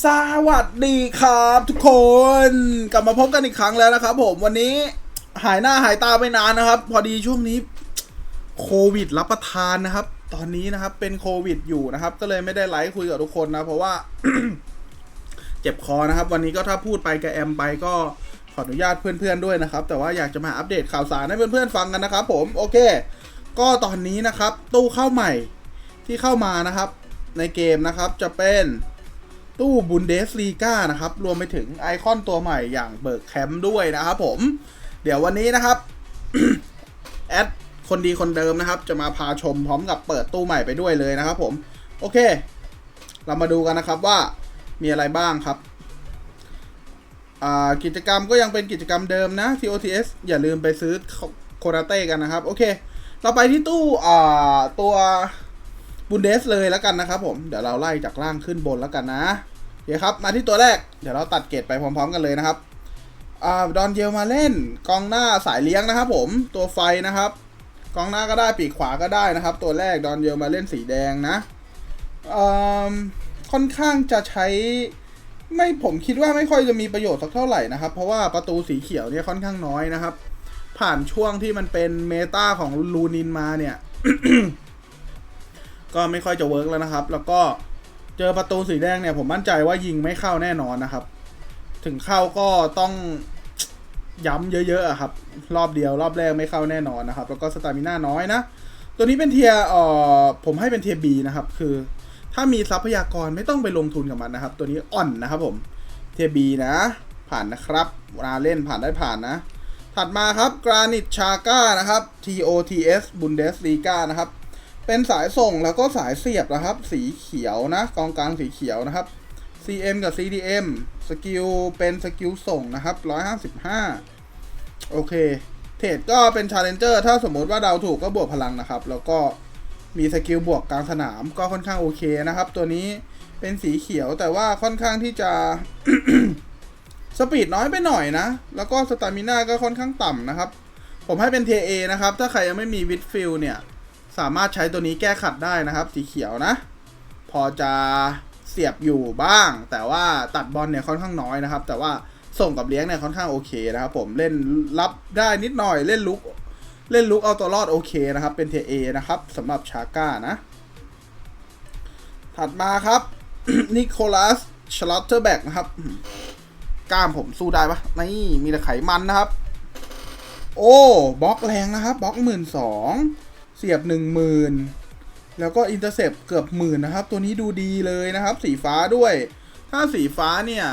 สวัสดีครับทุกคนกลับมาพบกันอีกครั้งแล้วนะครับ ผมวันนี้หายหน้าหายตาไปนานนะครับ พอดีช่วงนี้โควิดรับประทานนะครับ ตอนนี้นะครับเป็นโควิดอยู่นะครับ ก็เลยไม่ได้ไลฟ์คุยกับทุกคนนะ เพราะว่า เจ็บคอนะครับ วันนี้ก็ถ้าพูดไปกับแอมไปก็ขออนุญาตเพื่อนๆด้วยนะครับ แต่ว่าอยากจะมาอัปเดตข่าวสารให้เพื่อนๆฟังกันนะครับ ผมโอเค ก็ตอนนี้นะครับ ตู้เข้าใหม่ที่เข้ามานะครับ ในเกมนะครับจะเป็น ตู้บุนเดสลีกานะครับ รวมไปถึงไอคอนตัวใหม่อย่างเบิร์กแคมป์ด้วยนะครับผม เดี๋ยววันนี้นะครับ แอดคนดีคนเดิมนะครับ จะมาพาชมพร้อมกับเปิดตู้ใหม่ไปด้วยเลยนะครับผม โอเค เรามาดูกันนะครับว่ามีอะไรบ้างครับกิจกรรมก็ยังเป็นกิจกรรมเดิมนะ TOTS อย่าลืมไปซื้อโคนาเต้กันนะครับ โอเค เราไปที่ตู้ตัวบุนเดสเลยแล้วกันนะครับผม เดี๋ยวเราไล่จากล่างขึ้นบนแล้วกันนะ โอเคครับมาที่ตัวแรก เดี๋ยวเราตัดเกรดไปพร้อมๆกันเลยนะครับอ่าดอนเยลมาเล่นกองหน้าสายเลี้ยงนะครับผมตัวไฟนะครับ กองหน้าก็ได้ปีกขวาก็ได้นะครับ ตัวแรกดอนเยลมาเล่นสีแดงนะอืมค่อนข้างจะใช้ไม่ผมคิดว่าไม่ค่อยจะมีประโยชน์สักเท่าไหร่นะครับ เพราะว่าประตูสีเขียวเนี่ยค่อนข้างน้อยนะครับ ผ่านช่วงที่มันเป็นเมตาของลูนินมาเนี่ย ก็ไม่ค่อยจะเวิร์กแล้วนะครับ แล้วก็ เจอประตูสีแดงเนี่ยผมมั่นใจว่ายิงไม่เข้าแน่นอนนะครับ ถึงเข้าก็ต้องย้ำเยอะๆอะครับ รอบเดียวรอบแรกไม่เข้าแน่นอนนะครับ แล้วก็สตามิน่าน้อยนะ ตัวนี้เป็นเทียเอ่อผมให้เป็นเทียบีนะครับ คือ ถ้ามีทรัพยากรไม่ต้องไปลงทุนกับมันนะครับ ตัวนี้อ่อนนะครับผมเทียบีนะ ผ่านนะครับเวลาเล่นผ่านได้ผ่านนะ ถัดมาครับกรานิตชาก้านะครับ TOTS Bundesliga นะครับ เป็นสายส่งแล้วก็สายเสียบนะครับ สีเขียวนะ กองกลางสีเขียวนะครับ CM กับ CDM สกิลเป็นสกิลส่งนะครับ 155 โอเค เทรดก็เป็น Challenger ถ้าสมมติว่าเดาถูกก็บวกพลังนะครับ แล้วก็มีสกิลบวกกลางสนามก็ค่อนข้างโอเคนะครับ ตัวนี้เป็นสีเขียวแต่ว่าค่อนข้างที่จะสปีดน้อยไปหน่อยนะ แล้วก็สตามิน่าก็ค่อนข้างต่ำนะครับ ผมให้เป็นเทเอนะครับ ถ้าใครยังไม่มีวิดฟิลเนี่ย สามารถใช้ตัวนี้แก้ขัดได้นะครับ สีเขียวนะ พอจะเสียบอยู่บ้าง แต่ว่าตัดบอลเนี่ยค่อนข้างน้อยนะครับ แต่ว่าส่งกับเลี้ยงเนี่ยค่อนข้างโอเคนะครับผมเล่นรับได้นิดหน่อยเล่นลุกเล่นลุกเอาตัวรอดโอเคนะครับ เป็นเทเอนะครับสำหรับชาก้านะ ถัดมาครับนิโคลัสชลอตเตอร์แบกนะครับ กล้ามผมสู้ได้ปะนี่มีแต่ไขมันนะครับ โอ้บล็อกแรงนะครับบล็อกหมื่นสอง เสียบหนึ่งหมื่นแล้วก็อินเตอร์เซปเกือบหมื่นนะครับ ตัวนี้ดูดีเลยนะครับ สีฟ้าด้วย ถ้าสีฟ้าเนี่ย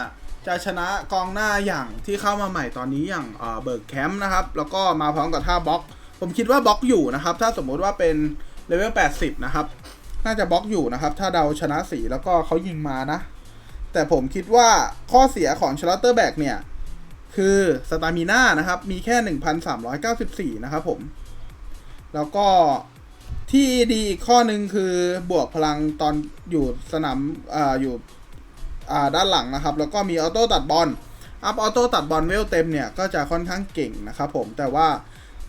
จะชนะกองหน้าอย่างที่เข้ามาใหม่ตอนนี้อย่างเบิร์กแคมป์นะครับ แล้วก็มาพร้อมกับท่าบล็อก ผมคิดว่าบล็อกอยู่นะครับ ถ้าสมมุติว่าเป็นเลเวล80 นะครับ น่าจะบล็อกอยู่นะครับ ถ้าเดาชนะสีแล้วก็เขายิงมานะ แต่ผมคิดว่าข้อเสียของชลอตเตอร์แบกเนี่ย คือสตามิน่านะครับ มีแค่ 1,394 นะครับผม แล้วก็ที่ดีอีกข้อหนึ่งคือบวกพลังตอนอยู่สนามอ่าอยู่อ่าด้านหลังนะครับ แล้วก็มีออโต้ตัดบอลอัพออโต้ตัดบอลเวลเต็มเนี่ย ก็จะค่อนข้างเก่งนะครับผมแต่ว่า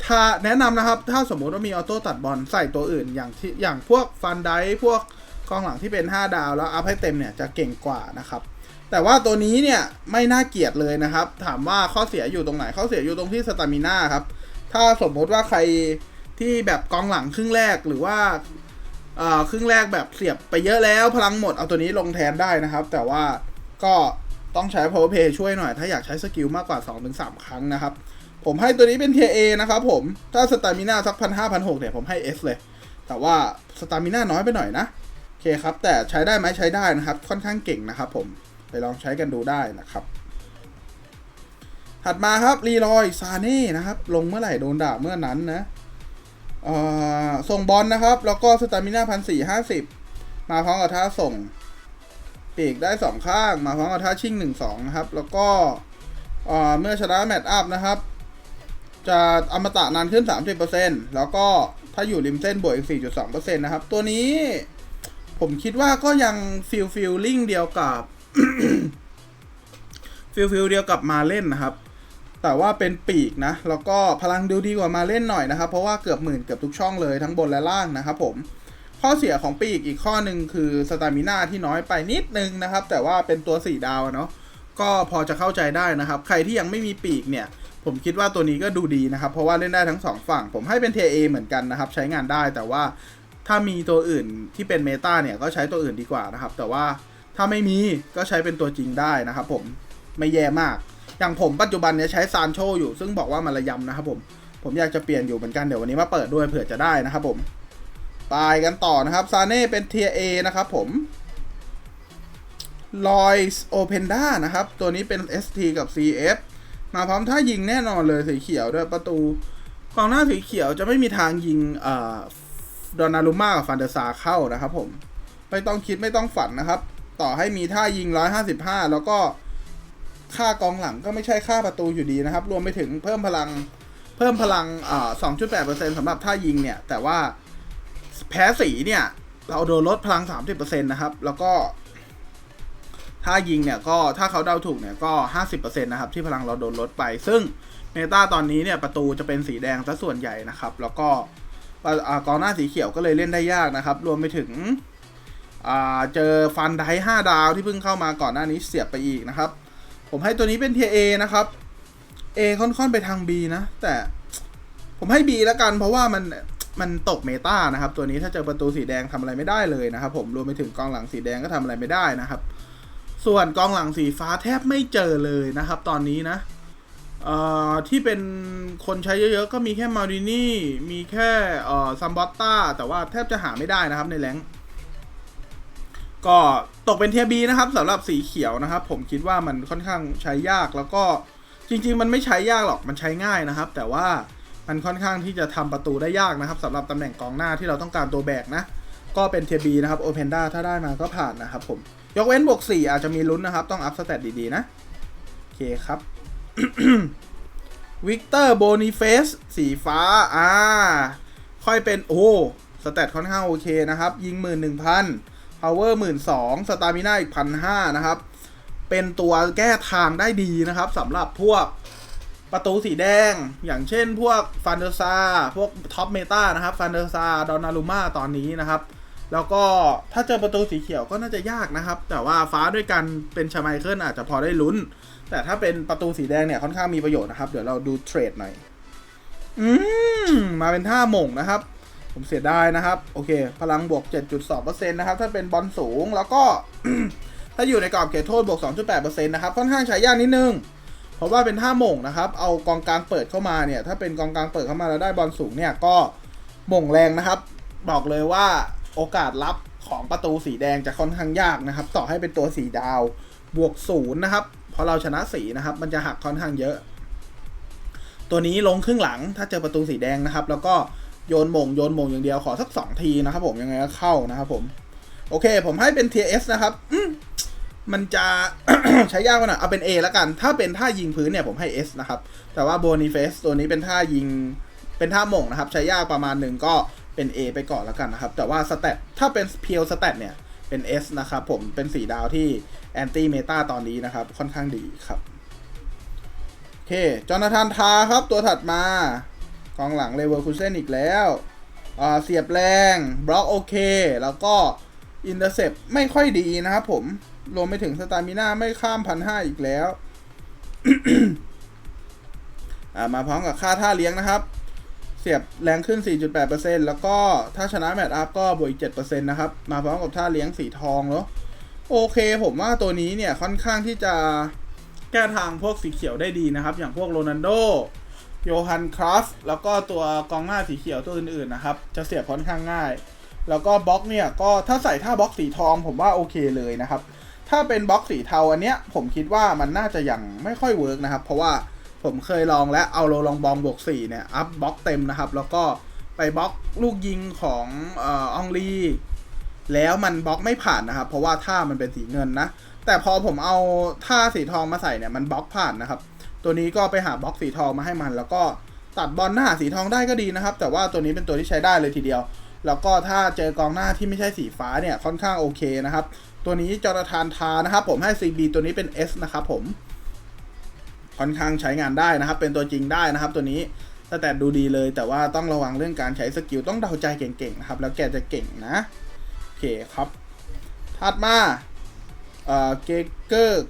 ถ้าแนะนำนะครับ ถ้าสมมุติว่ามีออโต้ตัดบอลใส่ตัวอื่นอย่างที่อย่างพวกฟันไดพวกกองหลังที่เป็น 5 ดาว แล้วอัพให้เต็มเนี่ยจะเก่งกว่านะครับ แต่ว่าตัวนี้เนี่ยไม่น่าเกลียดเลยนะครับ ถามว่าข้อเสียอยู่ตรงไหนข้อเสียอยู่ตรงที่สตามิน่าครับ ถ้าสมมติว่าใคร ที่แบบกองหลังครึ่งแรกหรือว่าครึ่งแรกแบบเสียบไปเยอะแล้วพลังหมดเอาตัวนี้ลงแทนได้นะครับ แต่ว่าก็ต้องใช้ power play ช่วยหน่อย ถ้าอยากใช้สกิลมากกว่า 2-3 ครั้งนะครับ ผมให้ตัวนี้เป็น tier A นะครับผมถ้าสตามิน่าสักพันห้าพันหกเนี่ยผมให้ S เลย แต่ว่าสตามิน่าน้อยไปหน่อยนะโอเคครับ แต่ใช้ได้ไหมใช้ได้นะครับ ค่อนข้างเก่งนะครับผมไปลองใช้กันดูได้นะครับ ถัดมาครับรีลอยซาเน่นะครับ ลงเมื่อไหร่โดนด่าเมื่อนั้นนะ ส่งบอลนะครับ แล้วก็สตามิน่าพันสี่ห้าสิบมาพร้อมกับท่าส่งปีกได้สองข้าง มาพร้อมกับท่าชิ่งหนึ่งสองนะครับ แล้วก็เอ่อเมื่อชนะแมตช์อัพนะครับ จะอมตะนานขึ้น 30%แล้วก็ถ้าอยู่ริมเส้นบวกอีก 4.2%นะครับ ตัวนี้ผมคิดว่าก็ยังฟิลฟิลลิ่งเดียวกับฟิลฟิลเดียวกับมาเล่นนะครับ แต่ว่าเป็นปีกนะ แล้วก็พลังดูดีกว่ามาเล่นหน่อยนะครับ เพราะว่าเกือบหมื่นเกือบทุกช่องเลยทั้งบนและล่างนะครับผม ข้อเสียของปีกอีกข้อหนึ่งคือสตามิน่าที่น้อยไปนิดนึงนะครับ แต่ว่าเป็นตัวสี่ดาวเนาะ ก็พอจะเข้าใจได้นะครับ ใครที่ยังไม่มีปีกเนี่ย ผมคิดว่าตัวนี้ก็ดูดีนะครับ เพราะว่าเล่นได้ทั้งสองฝั่ง ผมให้เป็นเทเอเหมือนกันนะครับ ใช้งานได้ แต่ว่าถ้ามีตัวอื่นที่เป็นเมตาเนี่ยก็ใช้ตัวอื่นดีกว่านะครับ แต่ว่าถ้าไม่มีก็ใช้เป็นตัวจริงได้นะครับ ผม ไม่แย่มาก อย่างผมปัจจุบันเนี่ยใช้ซานโชอยู่ซึ่งบอกว่ามันระยำนะครับผม ผมอยากจะเปลี่ยนอยู่เหมือนกันเดี๋ยววันนี้มาเปิดด้วยเผื่อจะได้นะครับผมไปกันต่อนะครับซาเน่เป็นเทียเอนะครับผมลอยสโอเพนด้านะครับ ตัวนี้เป็น ST กับ CF มาพร้อมท่ายิงแน่นอนเลยสีเขียวด้วยประตูกองหน้าสีเขียวจะไม่มีทางยิงเอ่อดอนนารุม่ากับฟันเดอร์ซาเข้านะครับผม ไม่ต้องคิดไม่ต้องฝันนะครับ ต่อให้มีท่ายิง 155 แล้วก็ ค่ากองหลังก็ไม่ใช่ค่าประตูอยู่ดีนะครับ รวมไปถึงเพิ่มพลังเพิ่มพลังอ่า2.8%สำหรับท่ายิงเนี่ย แต่ว่าแพ้สีเนี่ย เราโดนลดพลัง 30%นะครับ แล้วก็ ถ้ายิงเนี่ยก็ถ้าเขาเดาถูกเนี่ยก็ 50%นะครับที่พลังเราโดนลดไป ซึ่งเมตาตอนนี้เนี่ยประตูจะเป็นสีแดงซะส่วนใหญ่นะครับ แล้วก็กองหน้าสีเขียวก็เลยเล่นได้ยากนะครับ รวมไปถึงเจอฟันไดห้าดาวที่เพิ่งเข้ามาก่อนหน้านี้เสียบไปอีกนะครับ ผมให้ตัวนี้เป็นเทียเอนะครับ A ค่อนๆไปทาง B นะ แต่ผมให้ B แล้วกันเพราะว่ามันมันตกเมตานะครับ ตัวนี้ถ้าเจอประตูสีแดงทำอะไรไม่ได้เลยนะครับผมรวมไปถึงกองหลังสีแดงก็ทำอะไรไม่ได้นะครับ ส่วนกองหลังสีฟ้าแทบไม่เจอเลยนะครับ ตอนนี้นะเอ่อที่เป็นคนใช้เยอะๆ ก็มีแค่มารินี่มีแค่เอ่อซัมบอตตาแต่ว่าแทบจะหาไม่ได้นะครับในแรงค์ ก็ตกเป็นเทียบีนะครับสำหรับสีเขียวนะครับ ผมคิดว่ามันค่อนข้างใช้ยากแล้วก็จริง ๆ มันไม่ใช้ยากหรอกมันใช้ง่ายนะครับ แต่ว่ามันค่อนข้างที่จะทำประตูได้ยากนะครับสำหรับตำแหน่งกองหน้าที่เราต้องการตัวแบกนะก็เป็นเทียบีนะครับโอเพนด้าถ้าได้มาก็ผ่านนะครับผมยกเว้นบวก4อาจจะมีลุ้นนะครับ ต้องอัพสเตตดีๆนะโอเคครับวิกเตอร์โบนิเฟสสีฟ้าอ่าค่อยเป็นโอ้สเตตค่อนข้างโอเคนะครับ ยิง1 1 0 0 0 power 1 2 0 0สองสตามิน่าอีก1,500นะครับ เป็นตัวแก้ทางได้ดีนะครับสำหรับพวกประตูสีแดง อย่างเช่นพวกฟันเดอร์ซาพวกท็อปเมตานะครับฟันเดอร์ซาดอนนารุมาตอนนี้นะครับ แล้วก็ถ้าเจอประตูสีเขียวก็น่าจะยากนะครับ แต่ว่าฟ้าด้วยกันเป็นชาไมเคิลอาจจะพอได้ลุ้น แต่ถ้าเป็นประตูสีแดงเนี่ยค่อนข้างมีประโยชน์นะครับ เดี๋ยวเราดูเทรดหน่อย อืมมาเป็นท่าหม่งนะครับ ผมเสียดายนะครับ โอเค พลังบวก 7.2%นะครับ ถ้าเป็นบอลสูงแล้วก็ ถ้าอยู่ในกรอบเขตโทษบวก 2.8%นะครับ ค่อนข้างใช้ยากนิดนึง เพราะว่าเป็นท่าหม่งนะครับ เอากองกลางเปิดเข้ามาเนี่ย ถ้าเป็นกองกลางเปิดเข้ามาแล้วได้บอลสูงเนี่ยก็หม่งแรงนะครับ บอกเลยว่าโอกาสรับของประตูสีแดงจะค่อนข้างยากนะครับ ต่อให้เป็นตัวสีดาวบวกศูนย์นะครับ เพราะเราชนะสีนะครับ มันจะหักค่อนข้างเยอะ ตัวนี้ลงครึ่งหลังถ้าเจอประตูสีแดงนะครับ แล้วก็ โยนหม่งโยนหม่งอย่างเดียวขอสักสองทีนะครับผมยังไงก็เข้านะครับผม โอเค ผมให้เป็น TS นะครับมมันจะใช้ยากกว่าหน่อยเอาเป็น A แล้วกัน ถ้าเป็นท่ายิงพื้นเนี่ยผมให้ S นะครับ แต่ว่า Boniface ตัวนี้เป็นท่ายิงเป็นท่าหม่งนะครับ ใช้ยากประมาณหนึ่งก็เป็น A ไปก่อนแล้วกันนะครับ แต่ว่าสเตตถ้าเป็นเพียวสเตตเนี่ยเป็น S นะครับผมเป็นสีดาวที่แอนตี้เมตาตอนนี้นะครับ ค่อนข้างดีครับ โอเคจอนาธานทาครับตัวถัดมา องหลังเลเวอร์คูเซนอีกแล้วเสียบแรงบล็อกโอเค แล้วก็อินเตอร์เซปไม่ค่อยดีนะครับผม รวมไปถึงสตามิน่าไม่ข้ามพันห้าอีกแล้วมาพร้อมกับค่าท่าเลี้ยงนะครับ เสียบแรงขึ้น 4.8%แล้วก็ถ้าชนะแมตช์อัพก็บวกอีก7%นะครับ มาพร้อมกับท่าเลี้ยงสีทองแล้วโอเค ผมว่าตัวนี้เนี่ยค่อนข้างที่จะแก้ทางพวกสีเขียวได้ดีนะครับ อย่างพวกโรนันโด โยฮันคราฟแล้วก็ตัวกองหน้าสีเขียวตัวอื่นๆนะครับ จะเสียบค่อนข้างง่าย แล้วก็บล็อกเนี่ยก็ถ้าใส่ท่าบล็อกสีทองผมว่าโอเคเลยนะครับ ถ้าเป็นบล็อกสีเทาอันเนี้ยผมคิดว่ามันน่าจะยังไม่ค่อยเวิร์กนะครับ เพราะว่าผมเคยลองและเอาโรลองบองบวก4เนี่ยอัพบล็อกเต็มนะครับ แล้วก็ไปบล็อกลูกยิงของอออองลีแล้วมันบล็อกไม่ผ่านนะครับ เพราะว่าท่ามันเป็นสีเงินนะ แต่พอผมเอาท่าสีทองมาใส่เนี่ยมันบล็อกผ่านนะครับ ตัวนี้ก็ไปหาบล็อกสีทองมาให้มัน แล้วก็ตัดบอลหน้าสีทองได้ก็ดีนะครับ แต่ว่าตัวนี้เป็นตัวที่ใช้ได้เลยทีเดียว แล้วก็ถ้าเจอกองหน้าที่ไม่ใช่สีฟ้าเนี่ยค่อนข้างโอเคนะครับ ตัวนี้จอร์ทานทานะครับ ผมให้ CB ตัวนี้เป็น S นะครับผม ค่อนข้างใช้งานได้นะครับ เป็นตัวจริงได้นะครับ ตัวนี้สแตทดูดีเลย แต่ว่าต้องระวังเรื่องการใช้สกิลต้องเดาใจเก่งๆนะครับ แล้วแกจะเก่งนะโอเคครับถัดมาเอ่อเกเกอร์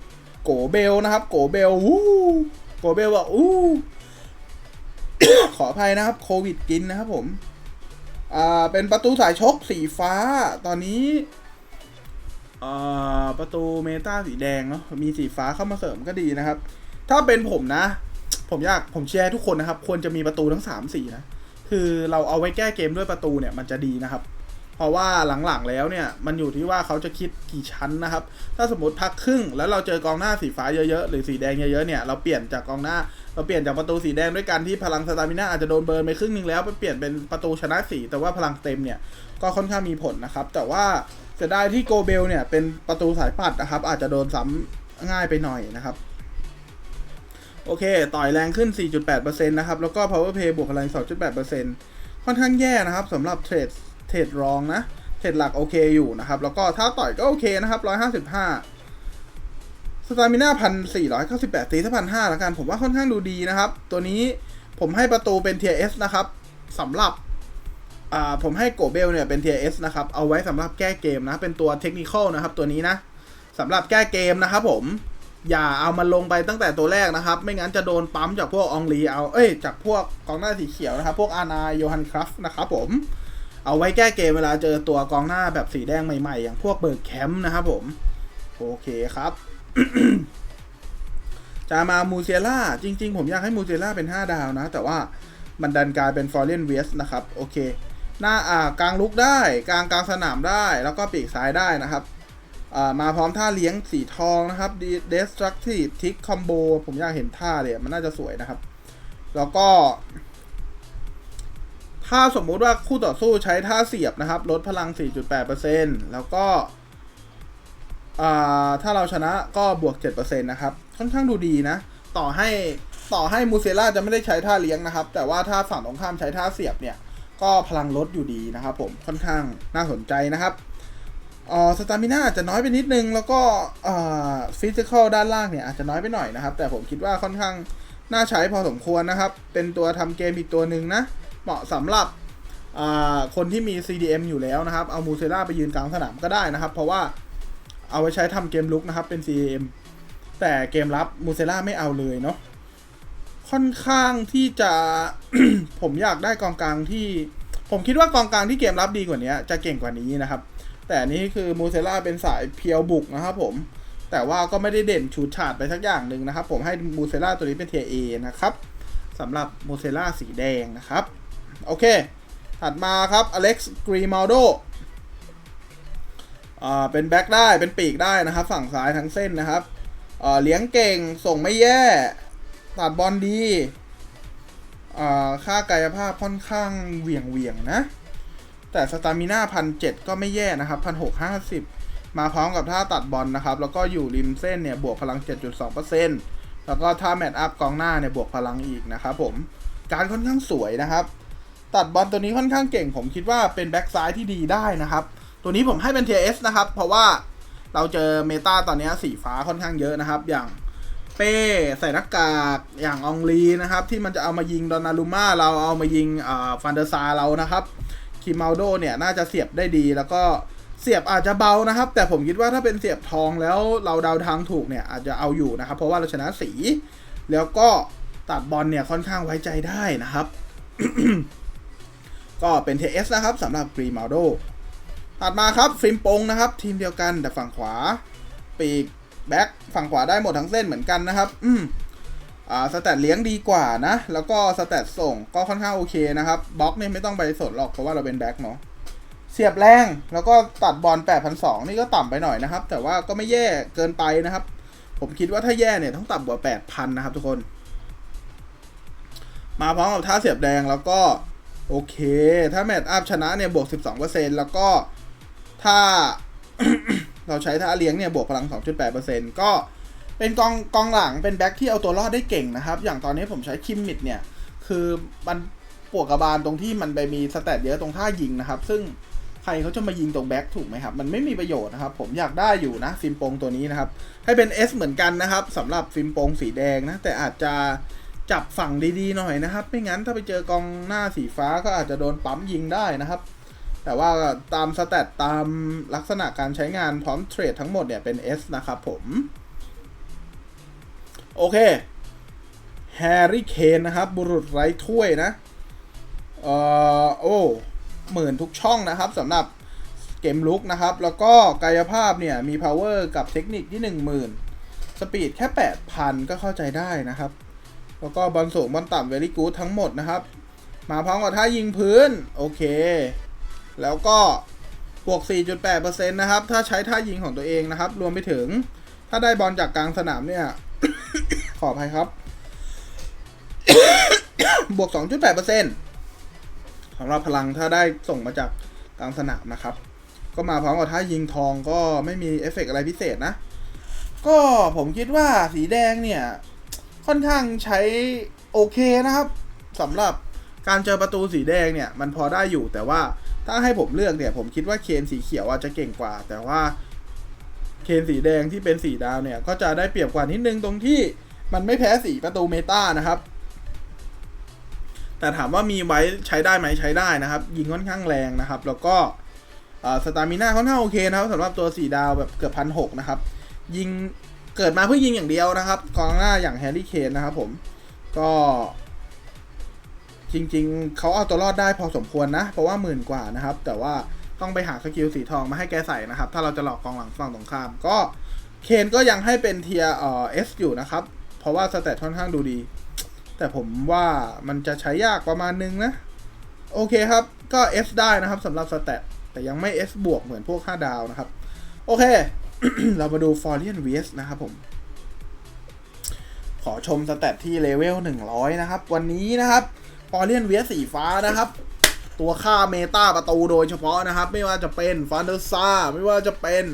โกเบลนะครับ โกเบลวู้ โกเบลว่าอู้ ขออภัยนะครับ โควิดกินนะครับผม อ่า เป็นประตูสายชกสีฟ้า ตอนนี้ อ่า ประตูเมตาสีแดงเนาะ มีสีฟ้าเข้ามาเสริมก็ดีนะครับ ถ้าเป็นผมนะ ผมอยาก ผมเชียร์ทุกคนนะครับ ควรจะมีประตูทั้งสามสีนะ คือเราเอาไว้แก้เกมด้วยประตูเนี่ย มันจะดีนะครับ เพราะว่าหลังๆแล้วเนี่ยมันอยู่ที่ว่าเขาจะคิดกี่ชั้นนะครับ ถ้าสมมติพักครึ่งแล้วเราเจอกองหน้าสีฟ้าเยอะๆหรือสีแดงเยอะๆเนี่ยเราเปลี่ยนจากกองหน้าเราเปลี่ยนจากประตูสีแดงด้วยการที่พลังสตามิน่าอาจจะโดนเบิร์นไปครึ่งหนึงแล้วไปเปลี่ยนเป็นประตูชนะสีแต่ว่าพลังเต็มเนี่ยก็ค่อนข้างมีผลนะครับ แต่ว่าเสียดายที่โกเบลเนี่ยเป็นประตูสายปัดนะครับ อาจจะโดนซ้ำง่ายไปหน่อยนะครับโอเค ต่อยแรงขึ้น 4.8%นะครับ แล้วก็ power play บวกพลัง2.8%ค่อนข้างแย่นะครับสำหรับเทรด เทรดรองนะเทรดหลักโอเคอยู่นะครับ แล้วก็ถ้าต่อยก็โอเคนะครับ155สตามิน่าพันสี่ร้อยเก้าสิบแปดตีถ้าพันห้าล้วกันผมว่าค่อนข้างดูดีนะครับ ตัวนี้ผมให้ประตูเป็นเทียเอสนะครับสำหรับอ่าผมให้โกเบลเนี่ยเป็นเทียเอสนะครับ เอาไว้สำหรับแก้เกมนะ เป็นตัวเทคนิคอลนะครับ ตัวนี้นะสำหรับแก้เกมนะครับผมอย่าเอามันลงไปตั้งแต่ตัวแรกนะครับ ไม่งั้นจะโดนปั๊มจากพวกอองลีเอา เอ้ย จากพวกกองหน้าสีเขียวนะครับ พวกอานาโยฮันครัฟนะครับผม เอาไว้แก้เกมเวลาเจอตัวกองหน้าแบบสีแดงใหม่ๆ อย่างพวกเบิร์กแคมป์นะครับผม โอเคครับจะมามูเซล่าจริง ๆ ผมอยากให้มูเซล่าเป็น 5 ดาวนะ แต่ว่ามันดันกลายเป็นฟอร์เรนเวสนะครับ โอเค หน้าอ่ากลางลุกได้ กลางกลางสนามได้ แล้วก็ปีกซ้ายได้นะครับมาพร้อมท่าเลี้ยงสีทองนะครับ destructive tick combo ผมอยากเห็นท่าเลยมันน่าจะสวยนะครับ แล้วก็ ถ้าสมมุติว่าคู่ต่อสู้ใช้ท่าเสียบนะครับ ลดพลัง 4.8%แล้วก็ถ้าเราชนะก็บวก 7%นะครับ ค่อนข้างดูดีนะ ต่อให้ต่อให้มูเซล่าจะไม่ได้ใช้ท่าเลี้ยงนะครับ แต่ว่าถ้าฝั่งตรงข้ามใช้ท่าเสียบเนี่ย ก็พลังลดอยู่ดีนะครับผมค่อนข้างน่าสนใจนะครับออสตามิน่าอาจจะน้อยไปนิดนึง แล้วก็ฟิสิกอลด้านล่างเนี่ยอาจจะน้อยไปหน่อยนะครับ แต่ผมคิดว่าค่อนข้างน่าใช้พอสมควรนะครับ เป็นตัวทำเกมอีกตัวหนึ่งนะ เหมาะสำหรับคนที่มี CDM อยู่แล้วนะครับ เอามูเซล่าไปยืนกลางสนามก็ได้นะครับ เพราะว่าเอาไว้ใช้ทำเกมลุกนะครับเป็น CDM แต่เกมรับมูเซล่าไม่เอาเลยเนาะค่อนข้างที่จะผมอยากได้กองกลางที่ ผมคิดว่ากองกลางที่เกมรับดีกว่านี้จะเก่งกว่านี้นะครับ แต่นี้คือมูเซล่าเป็นสายเพียวบุกนะครับผมแต่ว่าก็ไม่ได้เด่นฉูดฉาดไปสักอย่างหนึ่งนะครับ ผมให้มูเซล่าตัวนี้เป็นเทียเอนะครับสำหรับมูเซล่าสีแดงนะครับ โอเค ถัดมาครับอเล็กซ์กรีมาโดอ่าเป็นแบ็คได้เป็นปีกได้นะครับ ฝั่งซ้ายทั้งเส้นนะครับเอ่อเลี้ยงเก่งส่งไม่แย่ตัดบอลดีอ่าค่ากายภาพค่อนข้างเหวี่ยงเวียงนะ แต่สตามิน่าพันเจ็ดก็ไม่แย่นะครับพันหกห้าสิบมาพร้อมกับท่าตัดบอลนะครับ แล้วก็อยู่ริมเส้นเนี่ย บวกพลัง 7.2%แล้วก็ท่าแมตช์อัพกองหน้าเนี่ย บวกพลังอีกนะครับผม การค่อนข้างสวยนะครับ ตัดบอลตัวนี้ค่อนข้างเก่ง ผมคิดว่าเป็นแบ็กซ้ายที่ดีได้นะครับ ตัวนี้ผมให้เป็น TS นะครับ เพราะว่าเราเจอเมตาตอนนี้สีฟ้าค่อนข้างเยอะนะครับ อย่างเป้ใส่หน้ากากอย่างองลีนะครับ ที่มันจะเอามายิงดอนนารุม่าเราเอามายิงฟันเดอร์ซาเรานะครับคิมาโดเนี่ยน่าจะเสียบได้ดีแล้วก็เสียบอาจจะเบานะครับ แต่ผมคิดว่าถ้าเป็นเสียบทองแล้วเราเดาทางถูกเนี่ยอาจจะเอาอยู่นะครับ เพราะว่าเราชนะสี แล้วก็ตัดบอลเนี่ยค่อนข้างไว้ใจได้นะครับ ก็เป็น TS นะครับสำหรับกรีมาโดถัดมาครับฟิล์มปงนะครับ ทีมเดียวกันแต่ฝั่งขวา ปีกแบ็คฝั่งขวาได้หมดทั้งเส้นเหมือนกันนะครับ อืมอ่าสแตทเลี้ยงดีกว่านะ แล้วก็สแตทส่งก็ค่อนข้างโอเคนะครับบล็อกเนี่ยไม่ต้องไปสนหรอกเพราะว่าเราเป็นแบ็คเนาะเสียบแรงแล้วก็ตัดบอล8,200นี่ก็ต่ำไปหน่อยนะครับ แต่ว่าก็ไม่แย่เกินไปนะครับ ผมคิดว่าถ้าแย่เนี่ยต้องต่ำกว่า8,000นะครับทุกคน มาพร้อมกับท่าเสียบแดงแล้วก็ โอเค ถ้าแมตช์อัพชนะเนี่ยบวก 12%แล้วก็ถ้าเราใช้ท่าเลี้ยงเนี่ยบวกพลัง 2.8%ก็เป็นกองกองหลังเป็นแบ็คที่เอาตัวรอดได้เก่งนะครับ อย่างตอนนี้ผมใช้คิมมิดเนี่ย คือมันปวดกระบาลตรงที่มันไปมีสแตทเยอะตรงท่ายิงนะครับ ซึ่งใครเขาจะมายิงตรงแบ็คถูกไหมครับ มันไม่มีประโยชน์นะครับ ผมอยากได้อยู่นะฟิล์มโปงตัวนี้นะครับ ให้เป็น S เหมือนกันนะครับสำหรับฟิล์มโปงสีแดงนะ แต่อาจจะ จับฝั่งดีๆหน่อยนะครับ ไม่งั้นถ้าไปเจอกองหน้าสีฟ้าก็อาจจะโดนปั๊มยิงได้นะครับ แต่ว่าตามสแตทตามลักษณะการใช้งานพร้อมเทรดทั้งหมดเนี่ยเป็น S นะครับผม โอเคแฮร์รี่เคนนะครับ บุรุษไร้ถ้วยนะ เอ่อ โอ้หมื่นทุกช่องนะครับสำหรับเกมลุกนะครับ แล้วก็กายภาพเนี่ย มี power กับเทคนิคที่ 10,000 สปีดแค่ 8,000 ก็เข้าใจได้นะครับ แล้วก็บอลสูงบอลต่ำ very good ทั้งหมดนะครับ มาพร้อมกับท่ายิงพื้น โอเค แล้วก็บวก 4.8%นะครับ ถ้าใช้ท่ายิงของตัวเองนะครับ รวมไปถึง ถ้าได้บอลจากกลางสนามเนี่ย ขออภัยครับ บวก 2.8%สำหรับพลังถ้าได้ส่งมาจากกลางสนามนะครับ ก็มาพร้อมกับท่ายิงทองก็ไม่มีเอฟเฟกต์อะไรพิเศษนะ ก็ผมคิดว่าสีแดงเนี่ย ค่อนข้างใช้โอเคนะครับสำหรับการเจอประตูสีแดงเนี่ยมันพอได้อยู่แต่ว่าถ้าให้ผมเลือกเนี่ยผมคิดว่าเคนสีเขียวอาจจะเก่งกว่า แต่ว่าเคนสีแดงที่เป็นสีดาวเนี่ยก็จะได้เปรียบกว่านิดนึงตรงที่มันไม่แพ้สีประตูเมตานะครับ แต่ถามว่ามีไว้ใช้ได้ไหมใช้ได้นะครับ ยิงค่อนข้างแรงนะครับ แล้วก็สตามิน่าค่อนข้างโอเคนะครับสำหรับตัวสีดาวแบบเกือบพันหกนะครับ ยิง เกิดมาเพื่อยิงอย่างเดียวนะครับ กองหน้าอย่างแฮร์รี่เคนนะครับผมก็ จริงๆ เขาเอาตัวรอดได้พอสมควรนะ เพราะว่าหมื่นกว่านะครับ แต่ว่าต้องไปหาสกิลสีทองมาให้แกใส่นะครับ ถ้าเราจะหลอกกองหลังฝั่งตรงข้าม ก็เคนก็ยังให้เป็นเทียเอ่อเอสอยู่นะครับ เพราะว่าสเตตค่อนข้างดูดี แต่ผมว่ามันจะใช้ยากประมาณนึงนะ โอเคครับ ก็ S ได้นะครับสำหรับสเตตแต่ยังไม่ S บวกเหมือนพวก5ดาวนะครับ โอเค เรามาดู f o r i a n VS นเวสนะครับผม ขอชมสเตตที่เลเวล100นะครับ วันนี้นะครับ f o r i a n VS สีฟ้านะครับ ตัวค่าเมตาประตูโดยเฉพาะนะครับ ไม่ว่าจะเป็นฟานเดอร์ซาไม่ว่าจะเป็น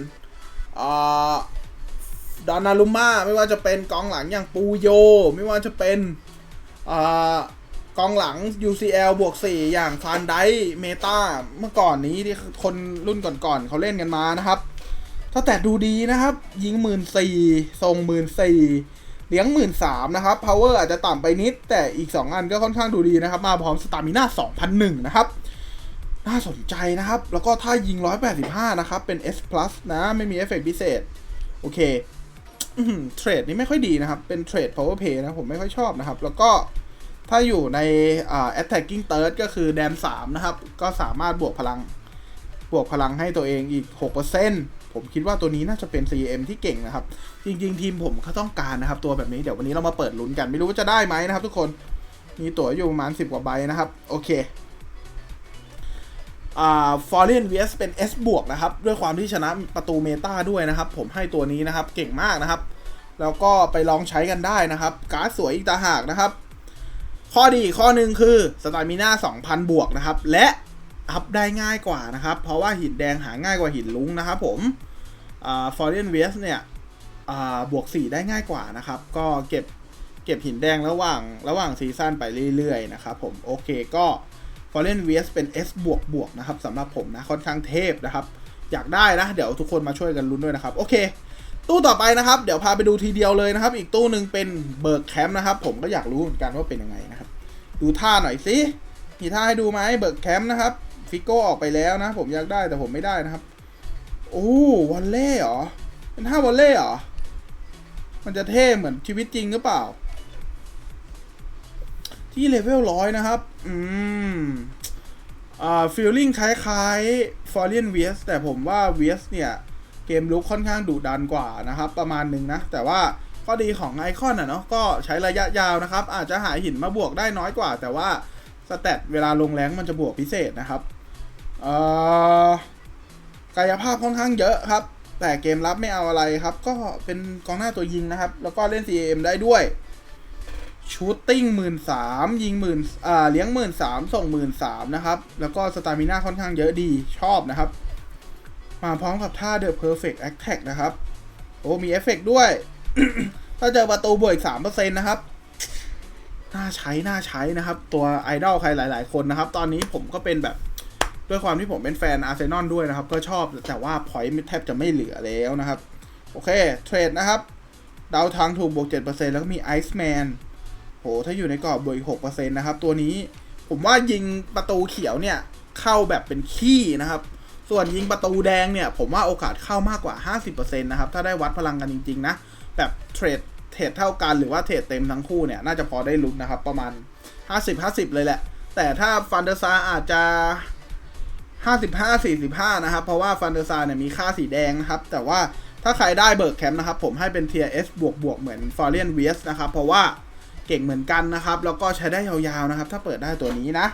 อ่าดอนนารุม่าไม่ว่าจะเป็นกองหลังอย่างปูโย ไม่ว่าจะเป็นอ่ากองหลัง UCL บวก 4 อย่างฟานไดเมตาเมื่อก่อนนี้ที่คนรุ่นก่อนๆเขาเล่นกันมานะครับ ถ้าแต่ดูดีนะครับ ยิงหมื่นสี่ทรงหมื่นสี่เลี้ยงหมื่นสามนะครับ power อาจจะต่ำไปนิด แต่อีก 2 อันก็ค่อนข้างดูดีนะครับ มาพร้อมสตามิน่า2001 นะครับ น่าสนใจนะครับ แล้วก็ถ้ายิง 185 นะครับ เป็น S plus นะ ไม่มีเอฟเฟกต์พิเศษ โอเคเทรดนี้ไม่ค่อยดีนะครับ เป็นเทรด power play นะ ผมไม่ค่อยชอบนะครับ แล้วก็ถ้าอยู่ใน attacking third ก็คือแดน3นะครับ ก็สามารถบวกพลัง บวกพลังให้ตัวเองอีก 6% ผมคิดว่าตัวนี้น่าจะเป็น CM ที่เก่งนะครับ จริง ๆ ทีมผมเขาต้องการนะครับ ตัวแบบนี้เดี๋ยววันนี้เรามาเปิดลุ้นกันไม่รู้ว่าจะได้ไหมนะครับ ทุกคนมีตั๋วอยู่ประมาณ 10 กว่าใบนะครับ โอเคอ่า Fallen vs เป็น S บวกนะครับ ด้วยความที่ชนะประตูเมตาด้วยนะครับ ผมให้ตัวนี้นะครับเก่งมากนะครับ แล้วก็ไปลองใช้กันได้นะครับ การ์ดสวยอีกตาหากนะครับ ข้อดีข้อหนึ่งคือสไตมิน่า2,000 บวกนะครับ และอัพได้ง่ายกว่านะครับ เพราะว่าหินแดงหาง่ายกว่าหินลุ้งนะครับผม ฟอ่า Fallen vs เนี่ยบวก 4 ได้ง่ายกว่านะครับ ก็เก็บเก็บหินแดงระหว่างระหว่างซีซั่นไปเรื่อยๆนะครับผมโอเคก็ Fallen vs เป็น S บวกบวกนะครับสำหรับผมนะค่อนข้างเทพนะครับ อยากได้นะ เดี๋ยวทุกคนมาช่วยกันลุ้นด้วยนะครับ โอเค ตู้ต่อไปนะครับ เดี๋ยวพาไปดูทีเดียวเลยนะครับ อีกตู้หนึ่งเป็นเบิร์กแคมป์นะครับ ผมก็อยากรู้เหมือนกันว่าเป็นยังไงนะครับ ดูท่าหน่อยสิมีท่าให้ดูไหมเบิร์กแคมป์นะครับฟิกโก้ออกไปแล้วนะ ผมอยากได้แต่ผมไม่ได้นะครับ โอ้วอลเล่เหรอ เป็นท่าวอลเล่เหรอ มันจะเท่เหมือนชีวิตจริงหรือเปล่า ที่เลเวลร้อยนะครับ อืม อ่าฟีลลิ่งคล้ายๆ f o r i a n v s แต่ผมว่า v s เนี่ย เกมลุกค่อนข้างดุดันกว่านะครับ ประมาณหนึ่งนะ แต่ว่าข้อดีของไอคอนอะเนาะก็ใช้ระยะยาวนะครับ อาจจะหาหินมาบวกได้น้อยกว่า แต่ว่าสแตทเวลาลงแรงมันจะบวกพิเศษนะครับ เอ่อ กายภาพค่อนข้างเยอะครับ แต่เกมรับไม่เอาอะไรครับ ก็เป็นกองหน้าตัวยิงนะครับ แล้วก็เล่น CAM ได้ด้วยชูตติ้งหมื่นสามยิงหมื่นอ่าเลี้ยงหมื่นสามส่งหมื่นสามนะครับ แล้วก็สตามิน่าค่อนข้างเยอะดีชอบนะครับ มาพร้อมกับท่า The Perfect Attack นะครับ โอ้มีเอฟเฟกด้วย ถ้าเจอประตูบวกอีกสามเปอร์เซ็นต์นะครับ น่าใช้ น่าใช้นะครับ ตัวไอดอลใครหลาย ๆ คนนะครับ ตอนนี้ผมก็เป็นแบบ ด้วยความที่ผมเป็นแฟนอาร์เซนอลด้วยนะครับ ก็ชอบแต่ว่าพอยต์แทบจะไม่เหลือแล้วนะครับ โอเค เทรดนะครับ ดาวทางถูกบวก 7%แล้วก็มีไอซ์แมนผถ้าอยู่ในกรอบบวกอีกหกเปอร์เซ็นต์นะครับ ตัวนี้ผมว่ายิงประตูเขียวเนี่ยเข้าแบบเป็นขี้นะครับ ส่วนยิงประตูแดงเนี่ย ผมว่าโอกาสเข้ามากกว่า 50%นะครับ ถ้าได้วัดพลังกันจริง ๆ นะ แบบเทรดเทรดเท่ากันหรือว่าเทรดเต็มทั้งคู่เนี่ย น่าจะพอได้ลุ้นนะครับ ประมาณ 50-50 เลยแหละ แต่ถ้าฟันเดอร์ซาอาจจะ 55-45 นะครับ เพราะว่าฟันเดอร์ซาเนี่ยมีค่าสีแดงนะครับ แต่ว่าถ้าใครได้เบิร์กแคมป์นะครับ ผมให้เป็นเทียร์ S บวกบวกเหมือนฟอร์เรียนเวสนะครับ เพราะว่าเก่งเหมือนกันนะครับ แล้วก็ใช้ได้ยาวๆนะครับ ถ้าเปิดได้ตัวนี้นะ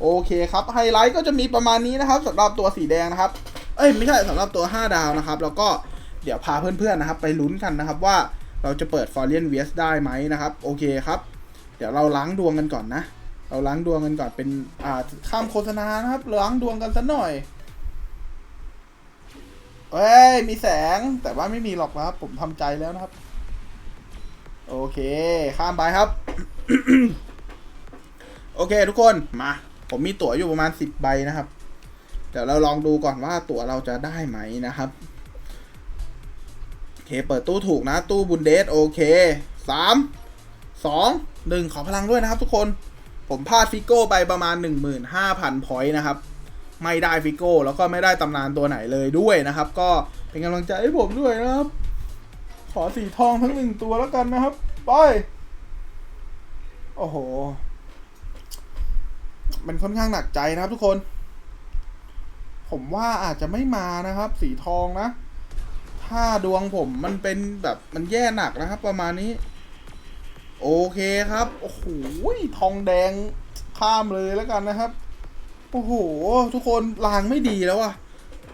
โอเคครับ ไฮไลท์ก็จะมีประมาณนี้นะครับสำหรับตัวสีแดงนะครับ เอ้ยไม่ใช่สำหรับตัว 5 ดาวนะครับ แล้วก็เดี๋ยวพาเพื่อนๆนะครับ ไปลุ้นกันนะครับว่าเราจะเปิด f o r e i g n v s ได้ไหมนะครับ โอเคครับ เดี๋ยวเราล้างดวงกันก่อนนะ เราล้างดวงกันก่อนเป็นอ่าข้ามโฆษณานะครับล้างดวงกันสักหน่อยเอ้ยมีแสงแต่ว่าไม่มีหรอกนะครับ ผมทำใจแล้วนะครับ โอเค ข้ามไปครับ โอเค ทุกคนมา ผมมีตั๋วอยู่ประมาณสิบใบนะครับ เดี๋ยวเราลองดูก่อนว่าตั๋วเราจะได้ไหมนะครับโอเคเปิดตู้ถูกนะ ตู้บุนเดสโอเคสามสองหนึ่งขอพลังด้วยนะครับทุกคน ผมพลาดฟิโก้ไปประมาณ 15,000พอยต์นะครับ ไม่ได้ฟิโก้แล้วก็ไม่ได้ตำนานตัวไหนเลยด้วยนะครับ ก็เป็นกำลังใจให้ผมด้วยนะครับ ขอสีทองทั้งหนึ่งตัวแล้วกันนะครับ ไป โอ้โห มันค่อนข้างหนักใจนะครับทุกคน ผมว่าอาจจะไม่มานะครับ สีทองนะ ถ้าดวงผมมันเป็นแบบมันแย่หนักนะครับ ประมาณนี้ โอเคครับ โอ้โหทองแดงข้ามเลยแล้วกันนะครับ โอ้โห ทุกคนลางไม่ดีแล้วอะ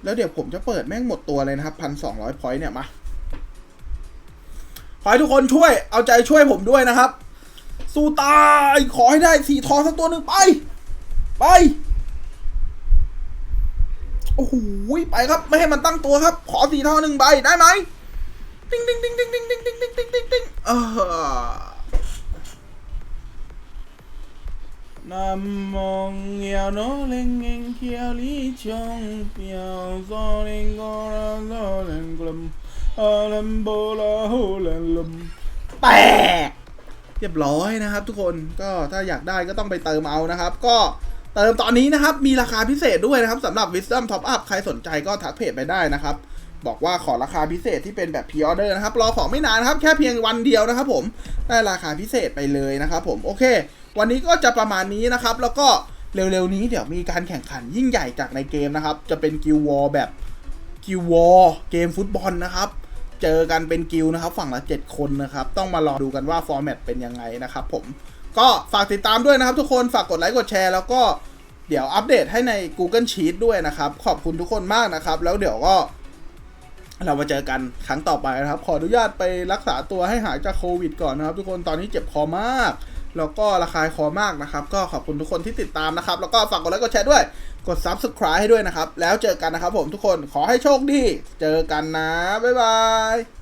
แล้วเดี๋ยวผมจะเปิดแม่งหมดตัวเลยนะครับพันสองร้อยพอยต์เนี่ยมา ขอให้ทุกคนช่วย เอาใจช่วยผมด้วยนะครับ สู้ตาย ขอให้ได้สีทองสักตัวหนึ่งไป ไป โอ้โห ไปครับ ไม่ให้มันตั้งตัวครับ ขอสีทองหนึ่งใบได้ไหม ติ๊งติ๊งติ๊งติ๊งติ๊งติ๊งติ๊งติ๊งติ๊งติ๊งติ๊งเออ นำมองเหี่ยวโนเล็งเองเขียวลีชงเปียวซอเลงกอราซอเลงกลมอาลัมโบลาโฮเลนลมแตกเรียบร้อยนะครับ ทุกคนก็ถ้าอยากได้ก็ต้องไปเติมเอานะครับ ก็เติมตอนนี้นะครับ มีราคาพิเศษด้วยนะครับสำหรับ Wisdom Top Up ใครสนใจก็ทักเพจไปได้นะครับ บอกว่าขอราคาพิเศษที่เป็นแบบพ r ออเดอร์นะครับ รอของไม่นานนะครับ แค่เพียงวันเดียวนะครับผม ได้ราคาพิเศษไปเลยนะครับผม โอเค วันนี้ก็จะประมาณนี้นะครับ แล้วก็เร็วๆนี้เดี๋ยวมีการแข่งขันยิ่งใหญ่จากในเกมนะครับ จะเป็นกิววอลแบบกิววอลเกมฟุตบอลนะครับเจอกันเป็นกิลนะครับ ฝั่งละ 7 คนนะครับ ต้องมารอดูกันว่าฟอร์แมตเป็นยังไงนะครับผมก็ฝากติดตามด้วยนะครับทุกคนฝากกดไลค์กดแชร์แล้วก็เดี๋ยวอัปเดตให้ใน Google Sheet ด้วยนะครับ ขอบคุณทุกคนมากนะครับ แล้วเดี๋ยวก็ เรามาเจอกันครั้งต่อไปนะครับ ขออนุญาตไปรักษาตัวให้หายจากโควิดก่อนนะครับ ทุกคนตอนนี้เจ็บคอมาก แล้วก็ระคายคอมากนะครับ ก็ขอบคุณทุกคนที่ติดตามนะครับ แล้วก็ฝากกดไลค์กดแชร์ด้วย กด Subscribe ให้ด้วยนะครับ แล้วเจอกันนะครับผมทุกคนขอให้โชคดี เจอกันนะ บ๊ายบาย